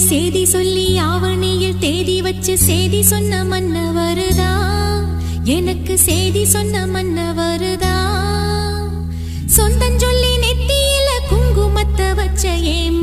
செய்தி சொல்லி ஆவணியில் தேதி வச்சு செய்தி சொன்ன மன்ன வருதா எனக்கு செய்தி சொன்ன மன்ன வருதா சொந்தம் சொல்லி நெத்தியில குங்குமத்தை வச்ச ஏம்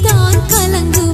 நீதான் கலங்கும்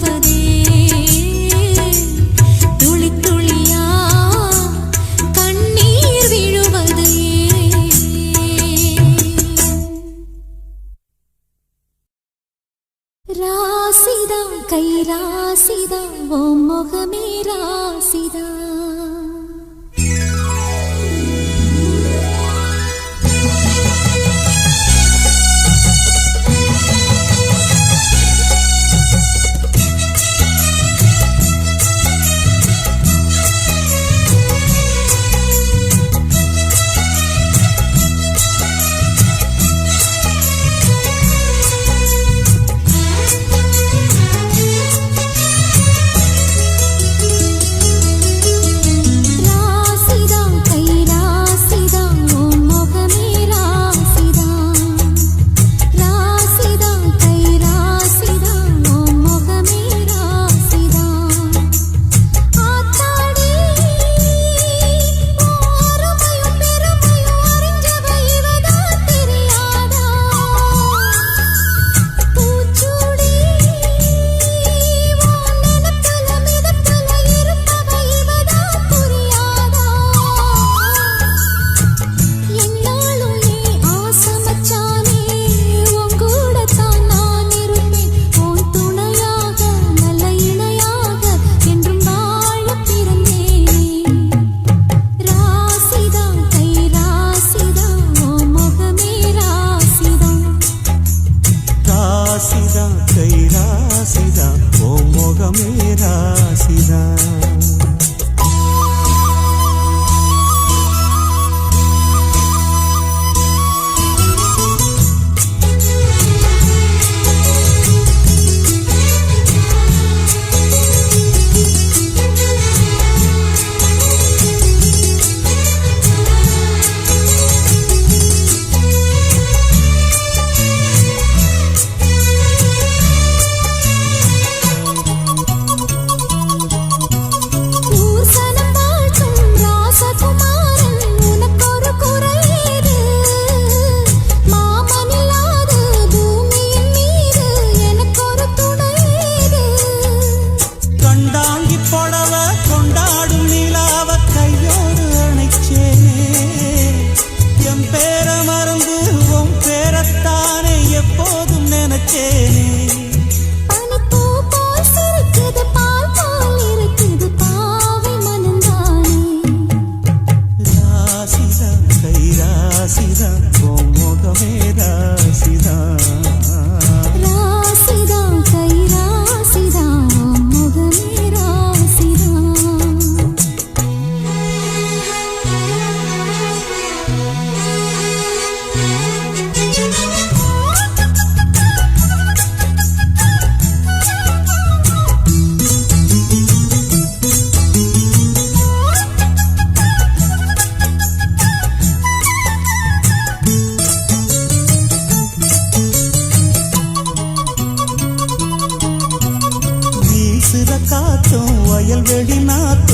రాసినా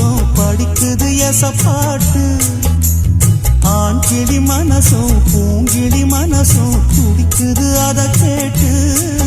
மனசும் படிக்குது எச பாட்டு. ஆண் கிளி மனசும் பூங்கிளி மனசும் துடிக்குது அதை கேட்டு.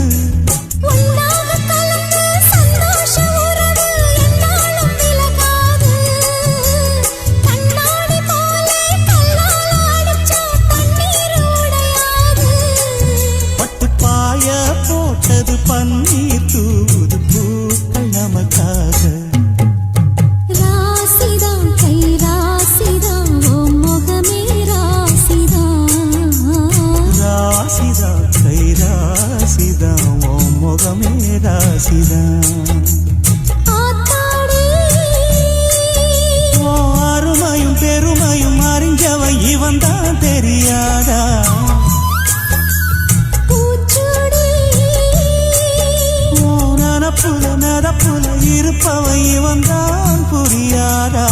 புல நட புல இருப்பவை இவன் தான் புரியாரா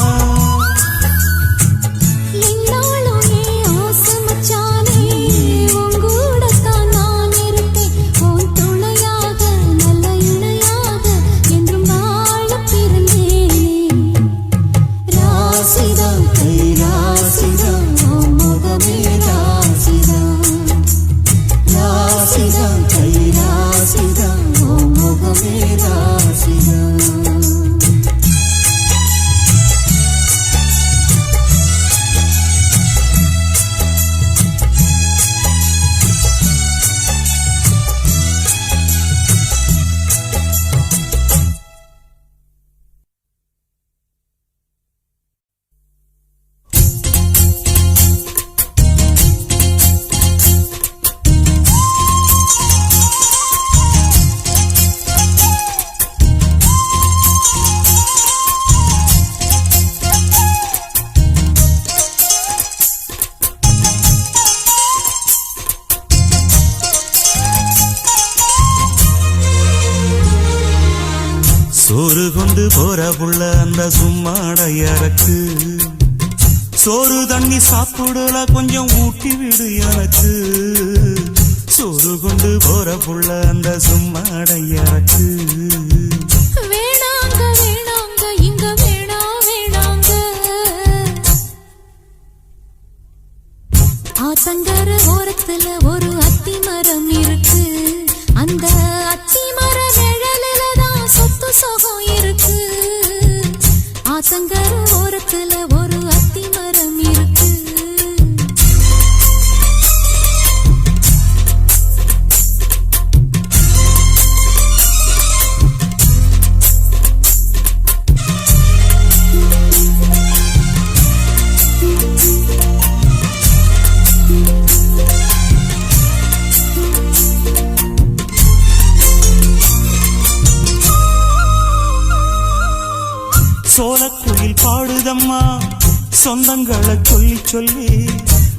சொந்தங்களை சொல்லி சொல்லி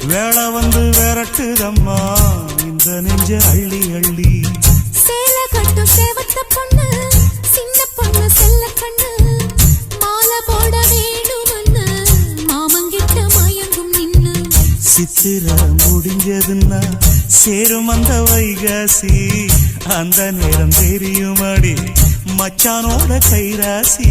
வேலை வந்து விரட்டுதம்மா. இந்த நெஞ்ச அள்ளி அள்ளி. சேல கட்டும் சேவத்த பொண்ணு சின்ன பொண்ணு செல்ல கண்ணு. மாலை போட வேணும்னு மாமங்கிட்ட மயங்கும் நின்னு. சித்திர முடிஞ்சதுன்னா சேரும் அந்த வைகாசி. அந்த நேரம் தெரியுமாடி மச்சானோட கைராசி.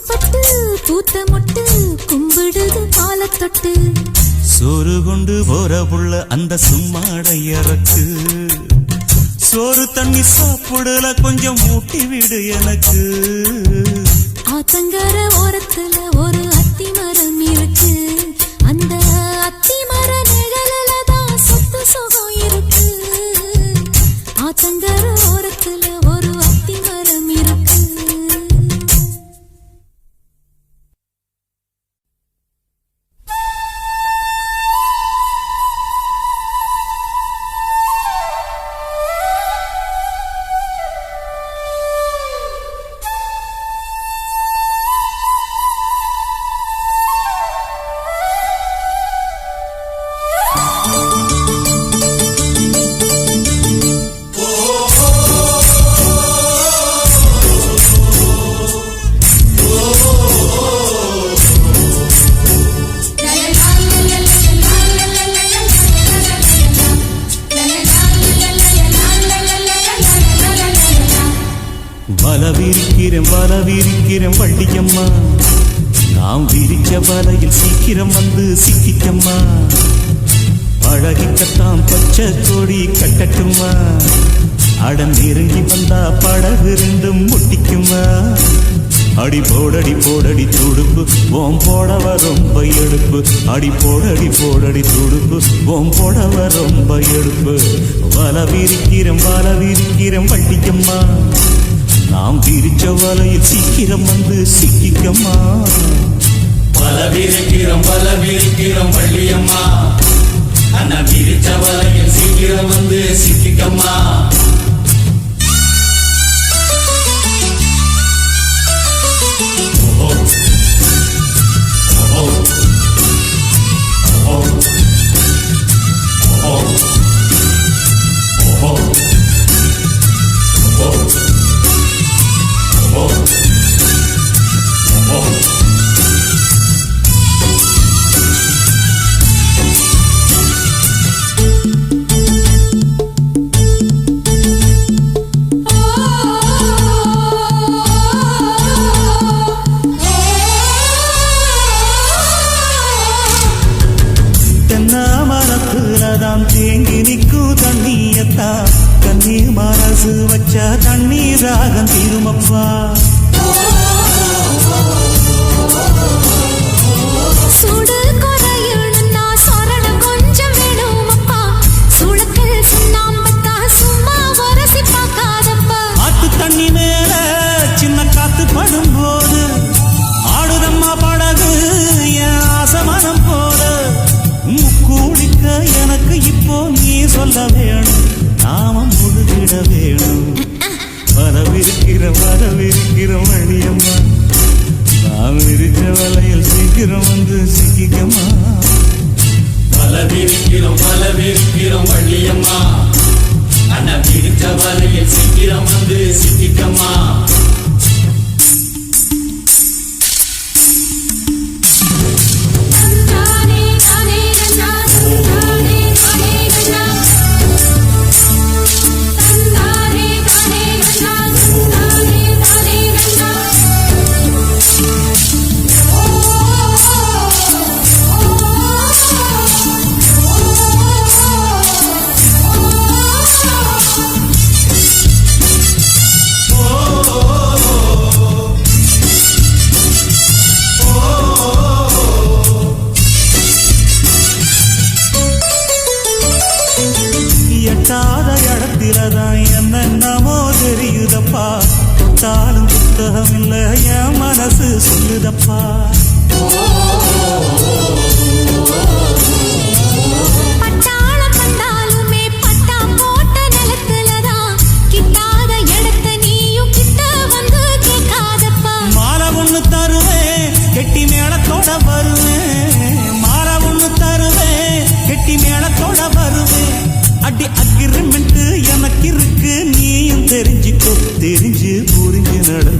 கூச்சப்பட்டு பூத்த மொட்டு கும்பிடுது காலத்தொட்டு சோறு கொண்டு போற புள்ள அந்த சும்மாடையறக்கு சோறு தண்ணி சாப்பிடல கொஞ்சம் ஊட்டி விடு எனக்கு. ஆத்தங்கர ஓரத்துல ஒரு வரவிருக்கிறேன் வரவிருக்கிறேன் வல வள்ளியம்மா நாம் விரிச்ச வலையில் சீக்கிரம் வந்து சிக்கிக்கம்மா. பழகிக்கத்தான் பச்சை கொடி கட்டட்டுமா அடம் இறங்கி வந்தா படகு ரெண்டும் முட்டிக்குமா அடி போடடி போடடி துடுப்பு ஓம் போடவ ரொம்ப எடுப்பு. அடி போடடி போடடி துடுப்பு ஓம் போடவ ரொம்ப எடுப்பு. வல விரிக்கிறேன் வல நாம் விரிச்ச வலையில் சீக்கிரம் வந்து சிக்கிக்கம்மா. பல விரிக்கிறோம் பல விரிக்கிறோம் வள்ளியம்மா. அண்ணா விரிச்ச வலையில் சீக்கிரம் வந்து சிக்கிக்கம்மா.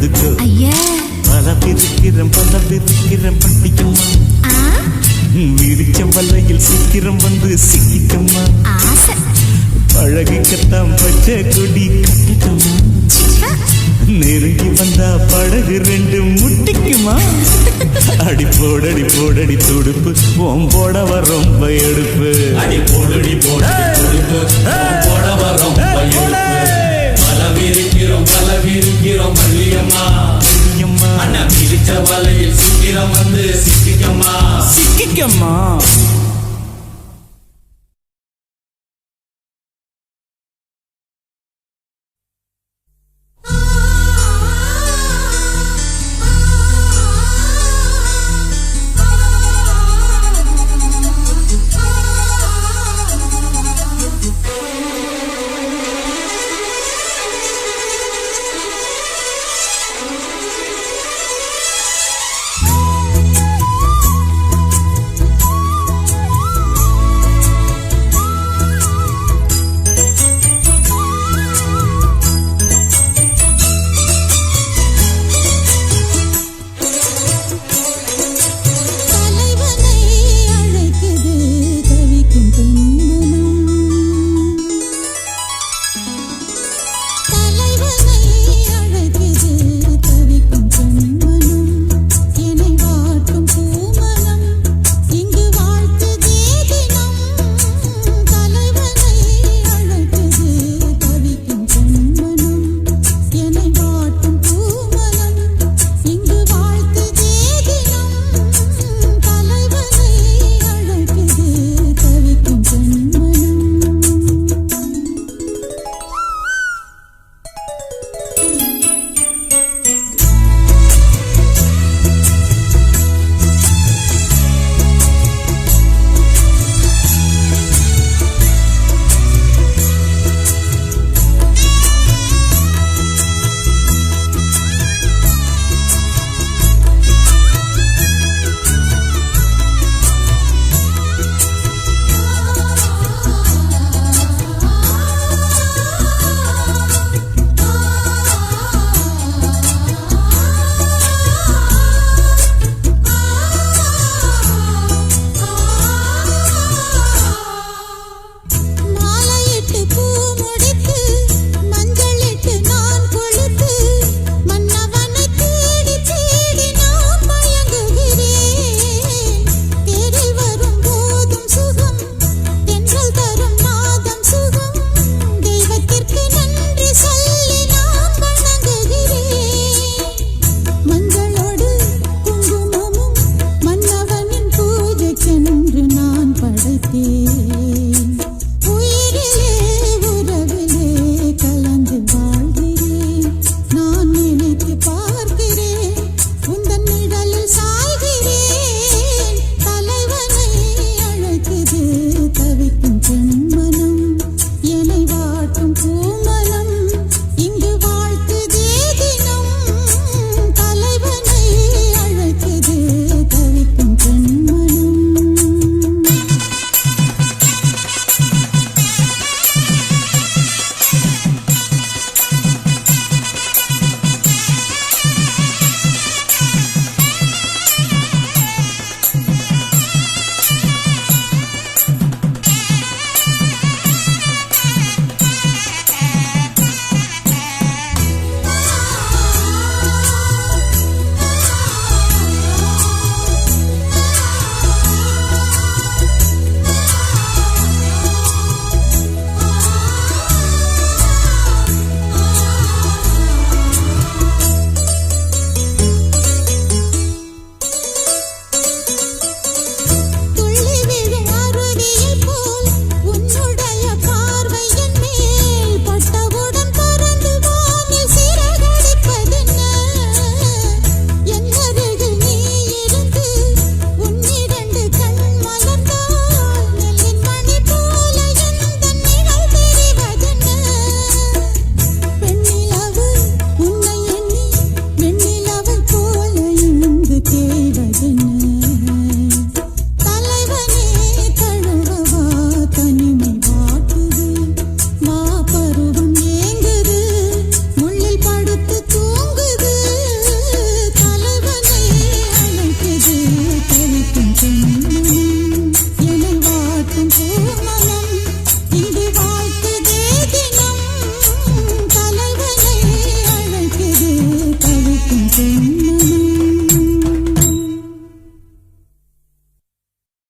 எடுத்துக்கோ பலவிருக்கிறோம் பலவிருக்கிறோம் பட்டிக்கம்மா விரிச்ச வலையில் சீக்கிரம் வந்து சிக்கிக்கம்மா பழகிக்கத்தான் பச்சை கொடி கட்டிக்கம்மா நெருங்கி வந்தா படகு ரெண்டு முட்டிக்குமா? அடி போடடி போடடி துடுப்பு. ஓம் போடவ ரொம்ப எடுப்பு. அடி போடடி போடடி துடுப்பு. ஓம் போடவ ரொம்ப எடுப்பு. அளவிருக்கிறோம் அளவிருக்கிறோம் மல்லியம்மா. அண்ணா பிரிச்ச வலையில் சீக்கிரம் வந்து சிக்கிக்கம்மா சிக்கிக்கம்மா